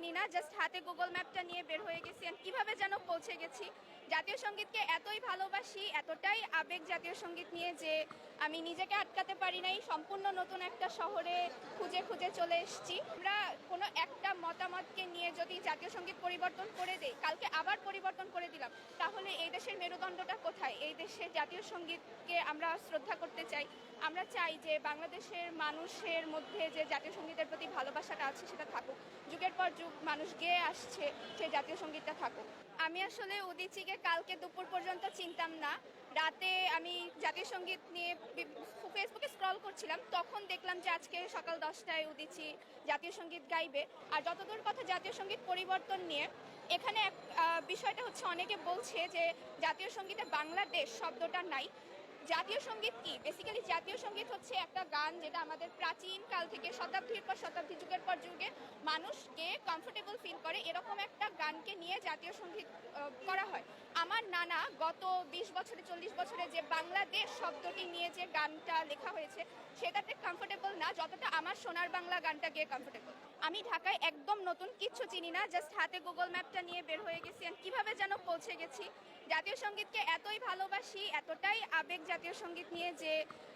চিনি না জাস্ট হাতে গুগল ম্যাপটা নিয়ে বের হয়ে গেছি and কীভাবে যেন পৌঁছে গেছি। জাতীয় সঙ্গীতকে এতই ভালোবাসি, এতটাই আবেগ জাতীয় সংগীত নিয়ে যে আমি নিজেকে আটকাতে পারি নাই, সম্পূর্ণ নতুন একটা শহরে খুঁজে খুঁজে চলে এসেছি। আমরা কোনো একটা মতামতকে নিয়ে যদি জাতীয় সংগীত পরিবর্তন করে দেই, কালকে আবার পরিবর্তন করে দিলাম। তাহলে এই দেশের মেরুদণ্ডটা কোথায়? এই দেশের জাতীয় সঙ্গীতকে আমরা শ্রদ্ধা করতে চাই। আমরা চাই যে বাংলাদেশের মানুষের মধ্যে যে জাতীয় সঙ্গীতের প্রতি ভালোবাসাটা আছে সেটা থাকুক। যুগের পর যুগ মানুষ গেয়ে আসছে সেই জাতীয় সঙ্গীতটা থাকুক। আমি আসলে উদিচিকে কালকে দুপুর পর্যন্ত চিনতাম না। রাতে আমি জাতীয় সংগীত নিয়ে ফেসবুকে স্ক্রল করছিলাম। তখন দেখলাম যে আজকে সকাল দশটায় উদিচি জাতীয় সংগীত গাইবে। আর যতদূর কথা জাতীয় সংগীত পরিবর্তন নিয়ে এখানে এক, বিষয়টা হচ্ছে অনেকে বলছে যে জাতীয় সঙ্গীতে বাংলাদেশ শব্দটা নাই। জাতীয় সংগীত কি? বেসিক্যালি জাতীয় সংগীত হচ্ছে একটা গান যেটা আমাদের প্রাচীন কাল থেকে শতাব্দীর পর শতাব্দী যুগের পর যুগে মানুষকে কমফোর্টেবল ফিল করে এরকম একটা গানকে নিয়ে জাতীয় সংগীত করা হয়। আমার নানা গত বিশ বছরে চল্লিশ বছরে যে বাংলাদেশ শব্দটি নিয়ে যে গানটা লেখা হয়েছে সেটাতে কমফোর্টেবল না যতটা আমার সোনার বাংলা গানটা গিয়ে কমফোর্টেবল আমি ঢাকায় একদম নতুন, কিচ্ছু চিনি না জাস্ট হাতে গুগল ম্যাপটা নিয়ে বের হয়ে গেছি আর কীভাবে যেন পৌঁছে গেছি। জাতীয় সঙ্গীতকে এতই ভালোবাসি, এতটাই আবেগ জাতীয় সংগীত নিয়ে যে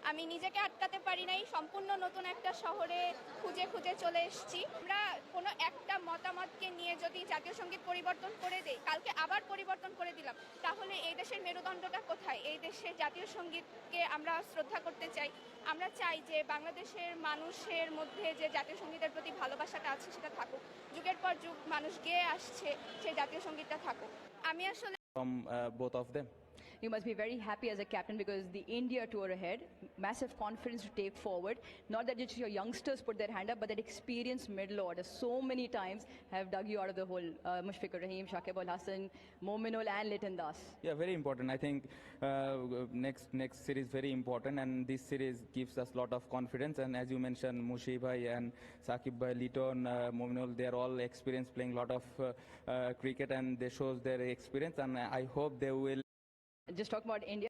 আমি নিজেকে আটকাতে পারি নাই, সম্পূর্ণ নতুন একটা শহরে খুঁজে খুঁজে চলে এসেছি। আমরা কোনো একটা মতামতকে নিয়ে যদি জাতীয় সংগীত পরিবর্তন করে দেই, কালকে আবার পরিবর্তন করে দিলাম তাহলে এই দেশের মেরুদণ্ডটা কোথায়? এই দেশের জাতীয় সঙ্গীতকে আমরা শ্রদ্ধা করতে চাই। আমরা চাই যে বাংলাদেশের মানুষের মধ্যে যে জাতীয় সঙ্গীতের প্রতি ভালোবাসাটা আছে সেটা থাকুক। যুগের পর যুগ মানুষ গেয়ে আসছে, সেই জাতীয় সঙ্গীতটা থাকুক। আমি আসলে uh. You must be very happy as a captain because the India tour ahead, massive confidence to take forward. Not that just your youngsters put their hand up, but that experienced middle order so many times have dug you out of the hole. Uh, Mushfiqur Rahim, Shakib Al Hassan, Mominul, and Litan Das. Yeah, very important. I think uh, next next series very important, and this series gives us a lot of confidence. And as you mentioned, Mushi bhai and Sakib bhai, Liton, uh, Mominul, they are all experienced playing a lot of uh, uh, cricket, and they shows their experience. And I hope they will. Just talk about India.